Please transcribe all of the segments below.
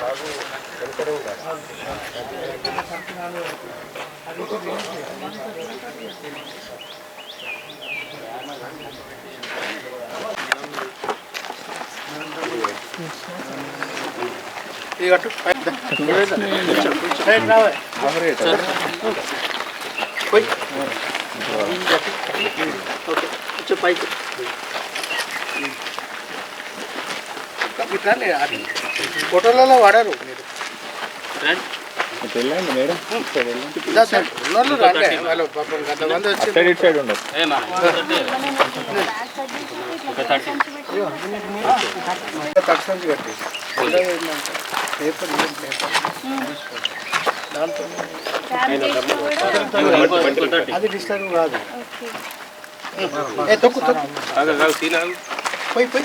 బాగు వెనుకడే ఉండాలి ఇది కట్టు రావాలి పోయి ఓకే వచ్చే పైకి ఇట్లా అది ఫోటోలలో వాడారు మీరు. వెళ్ళండి మేడం. ఇదా సార్ ఉన్నోళ్ళు రండి వాళ్ళు పాపం కొంతమంది వచ్చి సైడ్ ఇటు సైడ్ ఉండదు తక్షణం కట్టి రెండోది ఏంటంటే పేపర్ ఏం పేపర్. దాంతో అది డిస్టర్బ్ కాదు. ఏ తొక్కు తొక్కు. పోయి పోయి.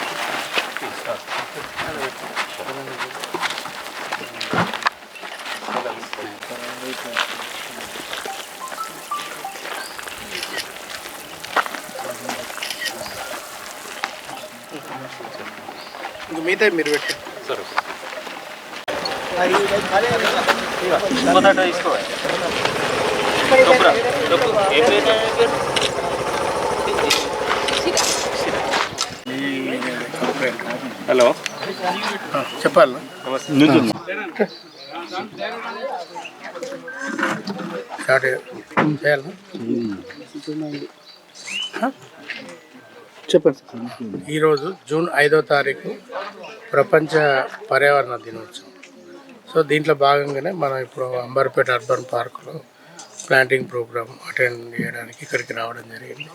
ఇంక మిగతా మీరు పెట్టండి. హలో. చెప్పాలి? చేయాలి. చెప్పండి. ఈరోజు జూన్ ఐదో తారీఖు ప్రపంచ పర్యావరణ దినోత్సవం. సో దీంట్లో భాగంగానే మనం ఇప్పుడు అంబర్పేట అర్బన్ పార్క్లో ప్లాంటింగ్ ప్రోగ్రామ్ అటెండ్ చేయడానికి ఇక్కడికి రావడం జరిగింది.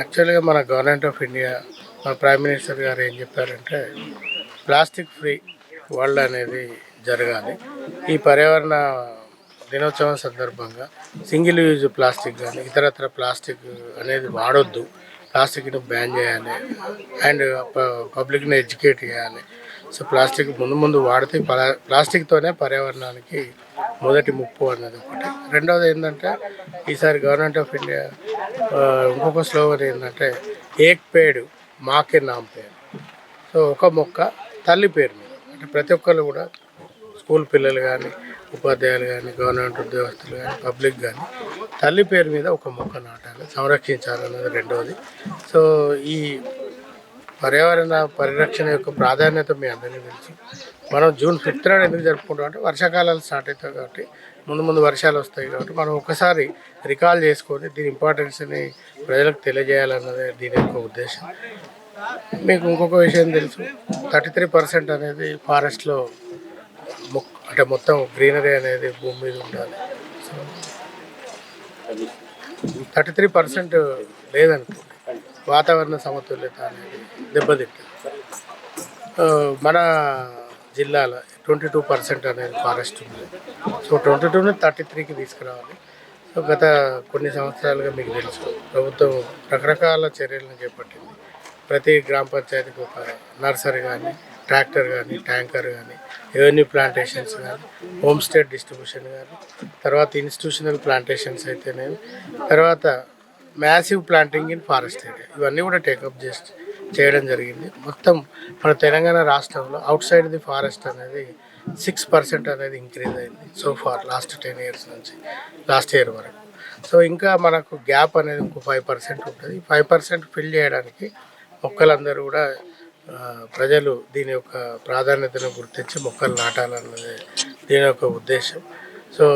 యాక్చువల్గా మన గవర్నమెంట్ ఆఫ్ ఇండియా మన ప్రైమ్ మినిస్టర్ గారు ఏం చెప్పారంటే ప్లాస్టిక్ ఫ్రీ వరల్డ్ అనేది జరగాలి. ఈ పర్యావరణ దినోత్సవం సందర్భంగా సింగిల్ యూజ్ ప్లాస్టిక్ కానీ ఇతరత్ర ప్లాస్టిక్ అనేది వాడొద్దు. ప్లాస్టిక్ను బ్యాన్ చేయాలి. అండ్ పబ్లిక్ని ఎడ్యుకేట్ చేయాలి. సో ప్లాస్టిక్ ముందు ముందు వాడితే ప్లా- ప్లాస్టిక్తోనే పర్యావరణానికి మొదటి ముప్పు అన్నది ఒకటి. రెండవది ఏంటంటే ఈసారి గవర్నమెంట్ ఆఫ్ ఇండియా ఇంకొక స్లోగన్ ఏంటంటే ఏక్ పేడు మాకే నామ్ పేరు. సో ఒక మొక్క తల్లి పేరు మీద అంటే ప్రతి ఒక్కరు కూడా స్కూల్ పిల్లలు కానీ ఉపాధ్యాయులు కానీ గవర్నమెంట్ ఉద్యోగస్తులు కానీ పబ్లిక్ కానీ తల్లి పేరు మీద ఒక మొక్క నాటాలి సంరక్షించాలన్నది రెండవది సో ఈ పర్యావరణ పరిరక్షణ యొక్క ప్రాధాన్యత మీ అందరికీ తెలుసు. మనం జూన్ ఫిఫ్త్ నాడు ఎందుకు జరుపుకుంటాం అంటే వర్షాకాలాలు స్టార్ట్ అవుతాయి కాబట్టి ముందు ముందు వర్షాలు వస్తాయి కాబట్టి మనం ఒకసారి రికాల్ చేసుకొని దీని ఇంపార్టెన్స్ని ప్రజలకు తెలియజేయాలన్నదే దీని యొక్క ఉద్దేశం. మీకు ఇంకొక విషయం తెలుసు. థర్టీ త్రీ పర్సెంట్ అనేది ఫారెస్ట్లో మొక్ అంటే మొత్తం గ్రీనరీ అనేది భూమి మీద ఉండాలి. సో థర్టీ త్రీ పర్సెంట్ లేదనుకోండి వాతావరణ సమతుల్యత అనేది దెబ్బతింటుంది. మన జిల్లాలో ట్వంటీ టూ పర్సెంట్ అనేది ఫారెస్ట్ ఉంది. సో ట్వంటీ టూని థర్టీ త్రీకి తీసుకురావాలి. సో గత కొన్ని సంవత్సరాలుగా మీకు తెలుసు ప్రభుత్వం రకరకాల చర్యలను చేపట్టింది. ప్రతి గ్రామ పంచాయతీకి ఒక నర్సరీ కానీ ట్రాక్టర్ కానీ ట్యాంకర్ కానీ రెవెన్యూ ప్లాంటేషన్స్ కానీ హోమ్ స్టేట్ డిస్ట్రిబ్యూషన్ కానీ తర్వాత ఇన్స్టిట్యూషనల్ ప్లాంటేషన్స్ అయితేనే తర్వాత massive planting in forest area ఇవన్నీ కూడా టేకప్ చేసి చేయడం జరిగింది. మొత్తం మన తెలంగాణ రాష్ట్రంలో అవుట్ సైడ్ ది ఫారెస్ట్ అనేది సిక్స్ పర్సెంట్ అనేది ఇంక్రీజ్ అయింది so far last ten years నుంచి లాస్ట్ ఇయర్ వరకు. సో ఇంకా మనకు గ్యాప్ అనేది ఇంకో ఫైవ్ పర్సెంట్ ఉంటుంది. ఫైవ్ పర్సెంట్ ఫిల్ చేయడానికి మొక్కలందరూ కూడా ప్రజలు దీని యొక్క ప్రాధాన్యతను గుర్తించి మొక్కలు నాటాలన్నది దీని యొక్క ఉద్దేశం. సో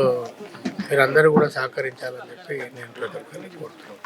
మీరందరూ కూడా సహకరించాలని చెప్పి నేను ప్రతి ఒక్కరిని కోరుతున్నాను